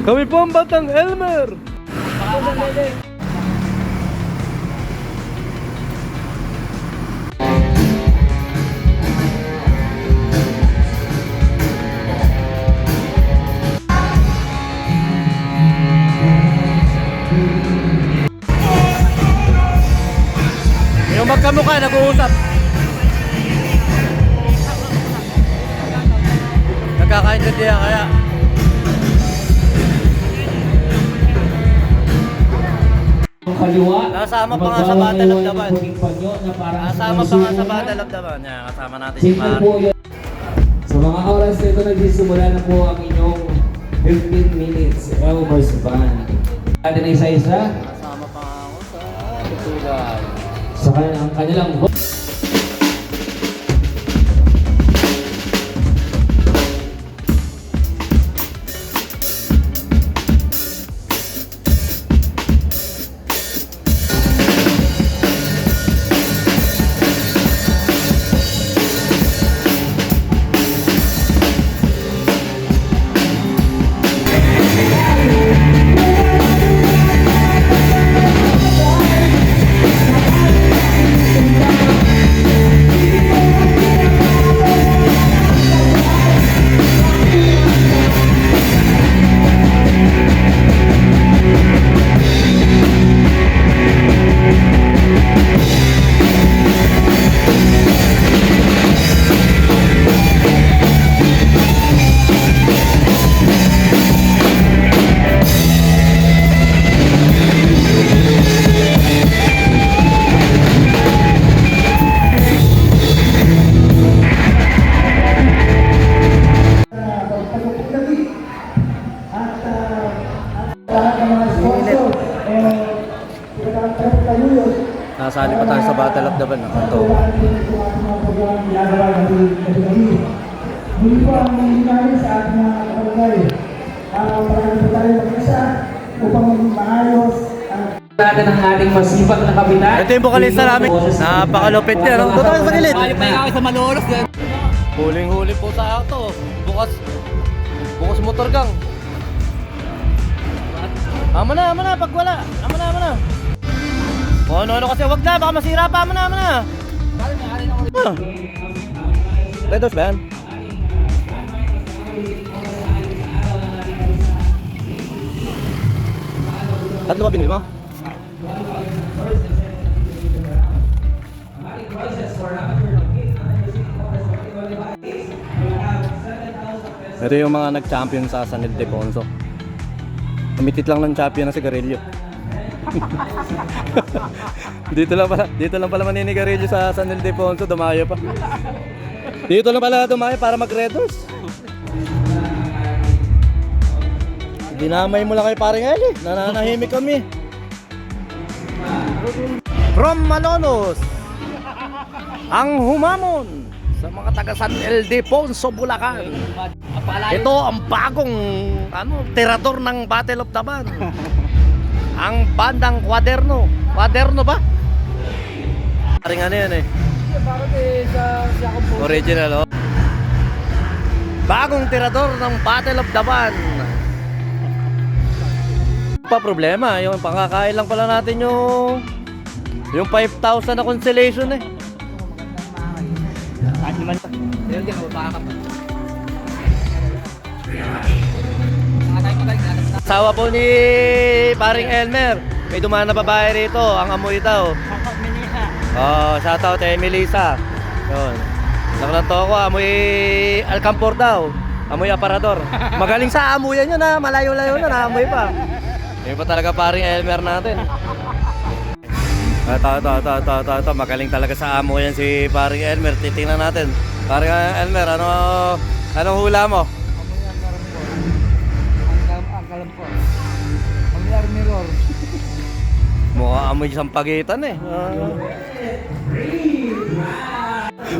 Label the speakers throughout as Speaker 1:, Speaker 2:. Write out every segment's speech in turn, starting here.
Speaker 1: Kami ang Batang Elmer! Yung magkamukha, nag-uusap. Nagkakaintindihan kaya.
Speaker 2: Kaliwa.
Speaker 1: Nasama pa nga sa Battle of the Band.
Speaker 2: Na parang
Speaker 1: Kasama pa nga sa Battle of the Band. Yan, kasama natin si Mar.
Speaker 2: Sa mga oras na ito, nagsisimula na po ang inyong 15 minutes Elmer's Band. Atin na isa-isa
Speaker 1: Kasama pa nga ako sa tutugan.
Speaker 2: sa kanilang, kanilang
Speaker 1: Nasali pa tayo sa Battle of the Band. Ito.
Speaker 3: Muli po ang nangyayari sa ating mga. Uh, Parang po tayo mag-isa upang maging maayos ang
Speaker 2: natin ang ating masipag na kapitan.
Speaker 1: Ito yung vocalista namin. Napakalupit niya. no? Doon tayo sa gilid.
Speaker 4: sa malolos din.
Speaker 1: Huling-huli po sa auto. Bukas. Bukas motor gang. Amo na, amo na, pag wala. Amo na, amo na. O ano, ano kasi, wag na, baka masira pa, amo na, amo na. Ah. Red Horse ba yan? Tatlo ba binili mo? Ito yung mga nag-champion sa San Ildefonso. Umitit lang ng champion na sigarilyo. Dito lang pala, dito lang pala maninigarilyo sa San Ildefonso, dumayo pa. Dito lang pala dumayo para mag-redos. Dinamay mo lang kay paring Eli. Nananahimik kami. From Malolos, ang humamon sa mga taga San Ildefonso, Bulacan. Ito ang bagong ano, tirador ng Battle of the Band. ang bandang kwaderno. Kwaderno ba? Paring ano yan eh. Original oh. Bagong tirador ng Battle of the Band. Pa problema, yung pangkakain lang pala natin yung yung 5,000 na constellation eh.
Speaker 4: Kahit naman. Meron din, mabaka pa.
Speaker 1: Asawa po ni paring Elmer. May dumaan na babae rito, ang amoy daw.
Speaker 4: Kapag minisa.
Speaker 1: Oh, shoutout kay Melissa. Yun. Nakalanto ako, amoy Alcampor daw. Amoy aparador. Magaling sa amuyan yun ha, malayo-layo na, naamoy pa. Yun pa talaga paring Elmer natin. Ito, ito, ito, ito, ito, ito. Magaling talaga sa amo yan si paring Elmer. Titingnan natin. Paring Elmer, ano, anong hula mo? Mukha amoy sampagitan eh. Uh,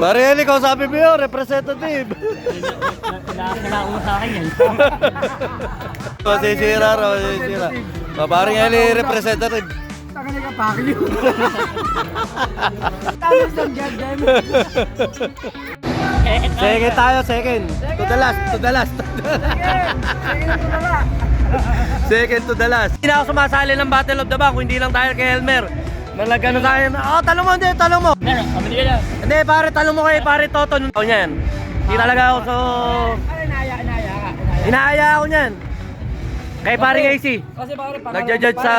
Speaker 1: Mariel, ikaw sabi mo yun, representative.
Speaker 4: Kailangan sa akin yan.
Speaker 1: Masisira raw, masisira. Paparing Eli, representative.
Speaker 3: Taka na kapakil yun. Tapos ang ganda
Speaker 1: Second tayo, second. To the last, to the last.
Speaker 3: Sige, sige na tulala.
Speaker 1: Second to the last. Hindi na ako sumasali ng Battle of the Bang kung hindi lang dahil kay Elmer. Malagano tayo oh, talong mo, hindi, talong mo. Hindi, pare, talong mo kay pare Toto. Nung taon yan. Hindi talaga ako so... Inaaya ako niyan. Kay pare Casey.
Speaker 4: Kasi pare, pag
Speaker 1: Nagja-judge sa,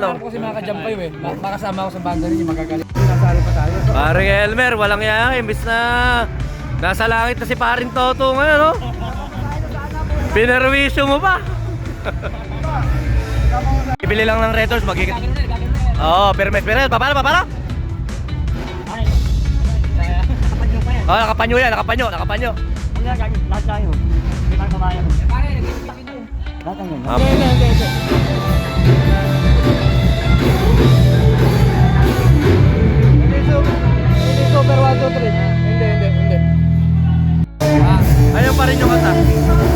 Speaker 1: ano?
Speaker 4: Kasi makaka-jump kayo eh. Ma- Makasama ako sa banda ninyo, magagaling. Nasali pa tayo.
Speaker 1: Pare Elmer, walang yan. Imbis na nasa langit na si paring Toto ngayon, no? Pinerwisyo mo pa. Ibili lang ng Red Horse, magiging... Oo, oh, permit, permit. Papalo, papalo? Oh, nakapanyo yan, nakapanyo, nakapanyo. Ah,
Speaker 4: Hindi super 1, 2, 3. Hindi, hindi, hindi.
Speaker 1: Ayun pa rin yung kata.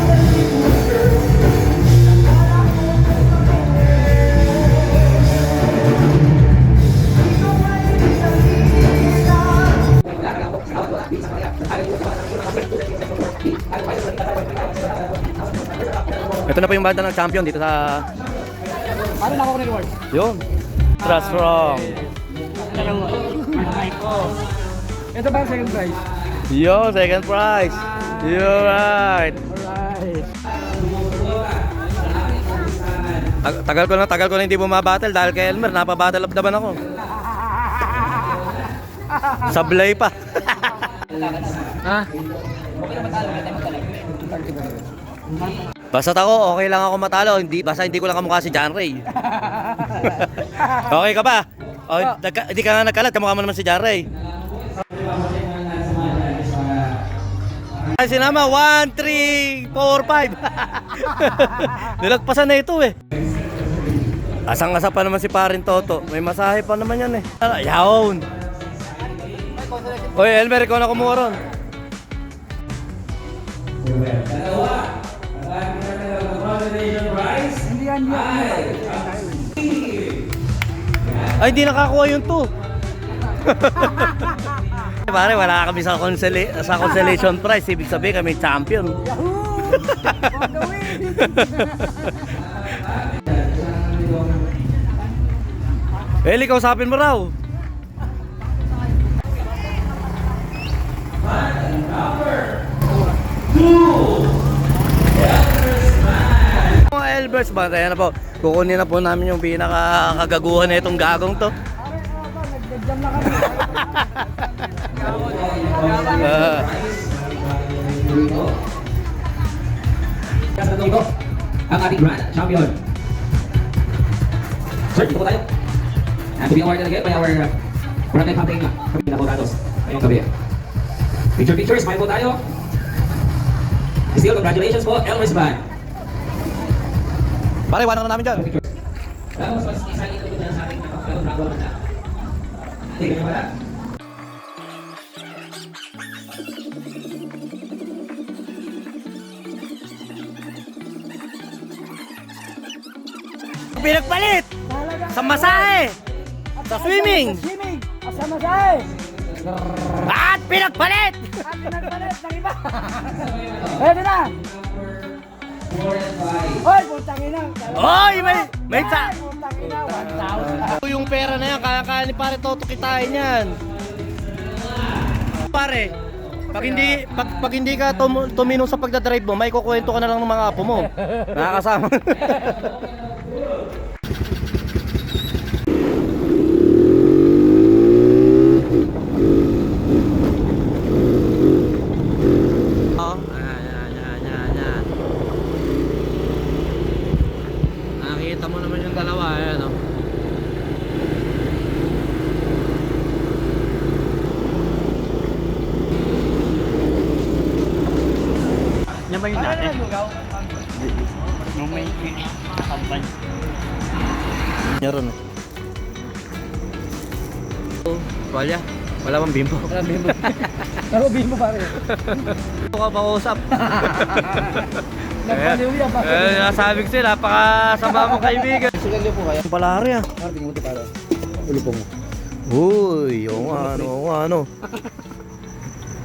Speaker 1: Na po yung banda ng champion dito sa...
Speaker 4: Paano na ako ni Reward?
Speaker 1: Yun. Trust wrong.
Speaker 4: Ito ba ang second prize?
Speaker 1: Yo, second prize. You're right.
Speaker 4: Alright.
Speaker 1: Tag- tagal ko na, tagal ko na hindi bumabattle dahil kay Elmer, napabattle the ban ako. Sablay pa.
Speaker 4: Ha?
Speaker 1: Basta ako, okay lang ako matalo. Hindi, basta hindi ko lang kamukha si John Ray. okay ka ba? O, nagka- hindi ka nga nagkalat, kamukha mo naman si John Ray. Ay, sinama, 1, 3, 4, 5. Nilagpasan na ito eh. Asang-asa pa naman si Parin Toto. May masahe pa naman yan eh. Ah, Yawn. Oy, Elmer, ikaw na kumuha ron.
Speaker 4: Hindi yan yun.
Speaker 1: Ay, hindi nakakuha yung 2. Pare, wala kami sa, consela- sa consolation prize. Ibig sabihin kami champion. Eli, kausapin mo raw. Mga Elbers ba? Kaya na po, kukunin na po namin yung pinakakagaguhan na itong gagong to.
Speaker 2: Ito, ang ating grand champion. Sir, dito po tayo. And to be awarded again by our uh, Barangay Campaign kami na Bogados. Ngayong gabi. Picture picture, smile po tayo. Still, congratulations po, Elmer's Band.
Speaker 1: Pare, wala na namin dyan.
Speaker 2: Tapos, mas isa ito po dyan sa ating bago banda. Tingnan nyo pala.
Speaker 1: Pinagpalit! Sa masahe! Sa swimming!
Speaker 3: Swimming! Asama tayo!
Speaker 1: At pinagpalit!
Speaker 3: At pinagpalit ng iba! Pwede na! Hoy, putang ina!
Speaker 1: Oy, may, may sa...
Speaker 3: Ay, putang ina! 1,000!
Speaker 1: Yung pera na yan, kaya kaya ni pare Toto kitain yan. Pare, pag hindi pag, pag hindi ka tum, tuminong sa pagdadrive mo, may kukwento ka na lang ng mga apo mo. Nakakasama. Oh, ayan, ayan, ayan, ayan, ayan. Nakikita mo naman yung dalawa, ayan oh.
Speaker 5: Yan ba yun natin? Nung may kampanya.
Speaker 1: Meron eh. Walya, wala bang bimbo?
Speaker 4: Wala bimbo. Pero bimbo pare.
Speaker 1: Ito ka makausap.
Speaker 4: Nagpaliw yan pare.
Speaker 1: Eh, nasabi ko sa'yo, napakasama mong kaibigan.
Speaker 4: Sigalyo po kaya.
Speaker 1: Ang palari ah.
Speaker 4: Pare, tingnan mo ito pare. Ulo po mo.
Speaker 1: Uy, nga, ano, nga, ano.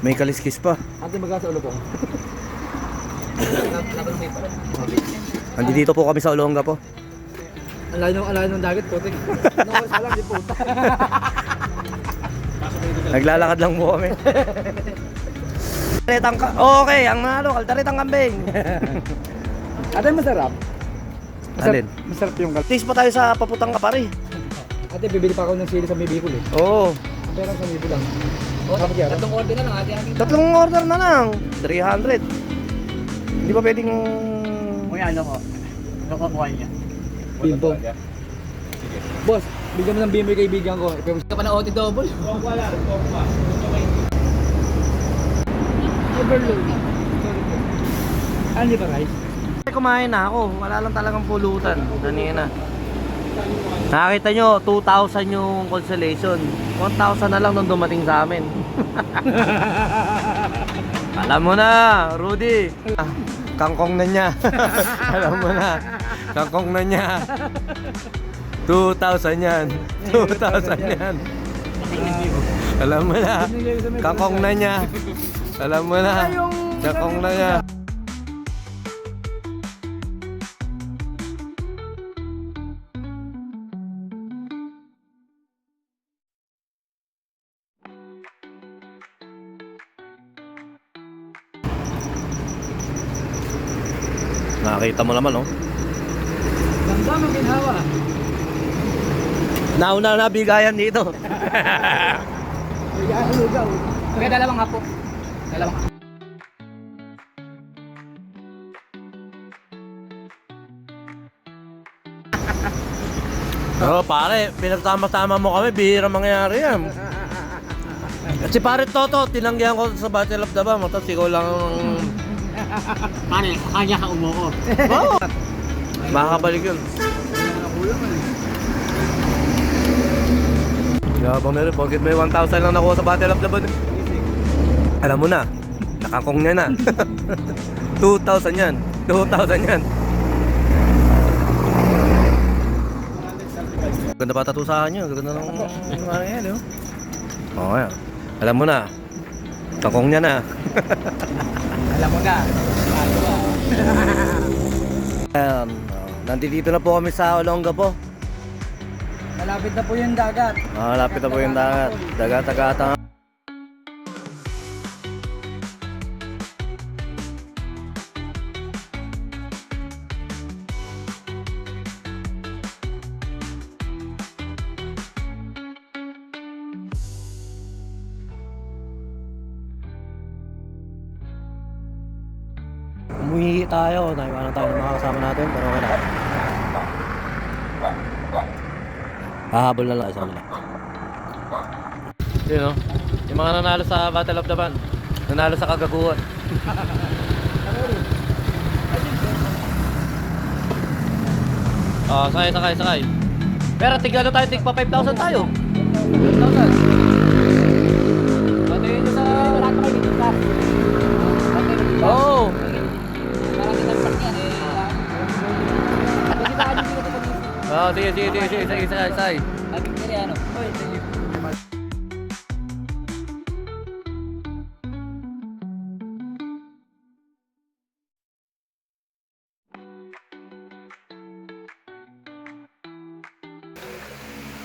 Speaker 1: May kaliskis pa.
Speaker 4: Ate baga sa ulo po.
Speaker 1: Nandito po kami sa Olonga po.
Speaker 4: Alayo ng alayo ng dagat, putik. Ano pa lang, di puta.
Speaker 1: Naglalakad lang po kami. Kaldaretang ka okay, ang ano, kaldaretang kambing.
Speaker 4: Ate, masarap.
Speaker 1: Alin?
Speaker 4: Masarap yung kal...
Speaker 1: Taste pa tayo sa paputang kapari.
Speaker 4: Ate, bibili pa ako ng sili sa may Bicol eh.
Speaker 1: Oo.
Speaker 4: Pero sa may lang. Kapag yan. Tatlong order na lang, ate.
Speaker 1: Tatlong order na lang. 300. Hindi ba pwedeng...
Speaker 5: Uy, ano ko? Ano ko kuha niya?
Speaker 4: Bimbo. Boss, bigyan mo ng bimbo yung kaibigan ko. Ipag-
Speaker 5: Ka pa na OT double?
Speaker 4: Overload. Ano di ba rice?
Speaker 1: Kumain na ako. Wala lang talagang pulutan. Kanina. Nakita nyo, 2,000 yung consolation. 1,000 na lang nung dumating sa amin. Alam mo na, Rudy. Kangkong na niya. Alam mo na. Kangkong na niya. 2,000 yan. 2,000 yan. Alam mo na. Kangkong na niya. Alam mo na. Kangkong na niya. Nakakita mo naman, oh.
Speaker 4: Ganda mo ginhawa.
Speaker 1: Nauna na bigayan dito.
Speaker 4: Bigyan lugaw.
Speaker 5: Kaya dalawang hapo. Dalawang
Speaker 1: Oo, pare, pinagsama-sama mo kami, bihira mangyari yan. Si pare Toto, tinanggihan ko sa Battle of the Bam, tapos ikaw lang ang
Speaker 5: Paano? Kanya ka umuo.
Speaker 1: makakabalik yun. Yabang na rin, bakit may 1,000 lang nakuha sa Battle of the Bam? Alam mo na, nakakong niya na. 2,000 yan, 2,000 yan. Ganda pa tatusahan nyo, ganda ng ano yan, ba? Oo, yan. Alam mo na, kakong niya na.
Speaker 5: Alam mo na.
Speaker 1: Um, nandito na po kami sa Olonga po.
Speaker 4: Malapit na po yung dagat.
Speaker 1: Malapit na po yung dagat. Dagat-agata. Tayo. Naiwanan tayo ng mga kasama natin. Pero okay lang. Hahabol na lang isang nila. Yun no? Yung mga nanalo sa Battle of the Band. Nanalo sa kagaguhan. Oh, sakay, sakay, sakay. Pero tigla na tayo, tig pa 5,000 tayo. 5,000.
Speaker 5: Dito.
Speaker 1: Oh, sige, sige, sige, sige, sige, sakay, sakay.
Speaker 5: Naging kiri ano.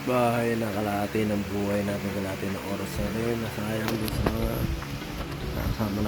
Speaker 1: Bahay na kalahati ng buhay natin, kalahati ng oras na rin. Nasayang din sa mga kasama